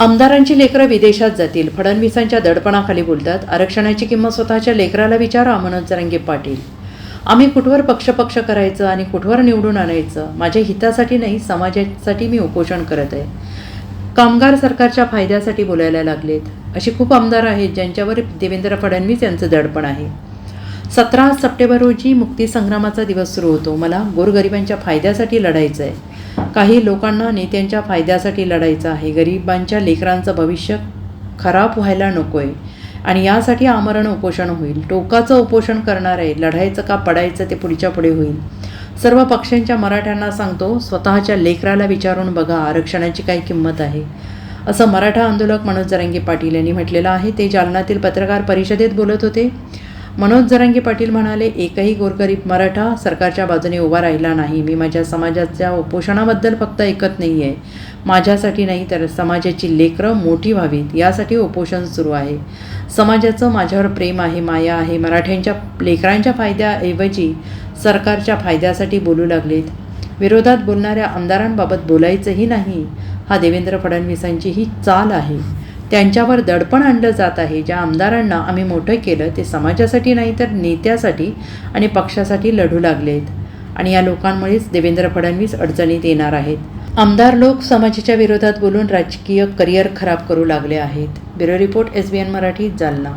आमदारांची लेकरं विदेशात जातील. फडणवीसांच्या दडपणाखाली बोलतात आरक्षणाची किंमत स्वतःच्या लेकराला विचारा मनोज जरंगे पाटील. आम्ही कुठवर पक्षपक्ष करायचं आणि कुठवर निवडून आणायचं माझ्या हितासाठी नाही समाजासाठी मी उपोषण करत आहे. कामगार सरकारच्या फायद्यासाठी बोलायला लागलेत. असे खूप आमदार आहेत ज्यांच्यावर देवेंद्र फडणवीस यांचं दडपण आहे. सतरा सप्टेंबर रोजी मुक्तीसंग्रामाचा दिवस सुरू होतो. मला गोरगरिबांच्या फायद्यासाठी लढायचं आहे काही लोकांना नेत्यांच्या फायद्यासाठी लढायचं आहे. गरिबांच्या लेकरांचं भविष्य खराब व्हायला नको आहे आणि यासाठी आमरण उपोषण होईल. टोकाचं उपोषण करणार आहे. लढायचं का पडायचं ते पुढच्या पुढे होईल. सर्व पक्षांच्या मराठ्यांना सांगतो स्वतःच्या लेकराला विचारून बघा. आरक्षणाची काय किंमत आहे. असं मराठा आंदोलक मनोज जरांगे पाटील यांनी म्हटलेलं आहे. ते जालन्यातील पत्रकार परिषदेत बोलत होते. मनोज जरांगे पाटील म्हणाले एकही गोरगरीब मराठा सरकारच्या बाजूने उभा राहिला नाही. मी माझ्या समाजाच्या उपोषणाबद्दल फक्त ऐकत नाही आहे माझ्यासाठी नाही तर समाजाची लेकरं मोठी व्हावीत. यासाठी उपोषण सुरू आहे. समाजाचं माझ्यावर प्रेम आहे माया आहे. मराठ्यांच्या लेकरांच्या फायद्याऐवजी सरकारच्या फायद्यासाठी बोलू लागलेत. विरोधात बोलणाऱ्या आमदारांबाबत बोलायचंही नाही. हा देवेंद्र फडणवीसांची ही चाल आहे. त्यांच्यावर दडपण आणलं जात आहे. ज्या आमदारांना आम्ही मोठं केलं ते समाजासाठी नाही तर नेत्यासाठी आणि पक्षासाठी लढू लागलेत. आणि या लोकांमुळेच देवेंद्र फडणवीस अडचणीत येणार आहेत. आमदार लोक समाजाच्या विरोधात बोलून राजकीय करिअर खराब करू लागले आहेत. Bureau report S B N Marathi Jalna.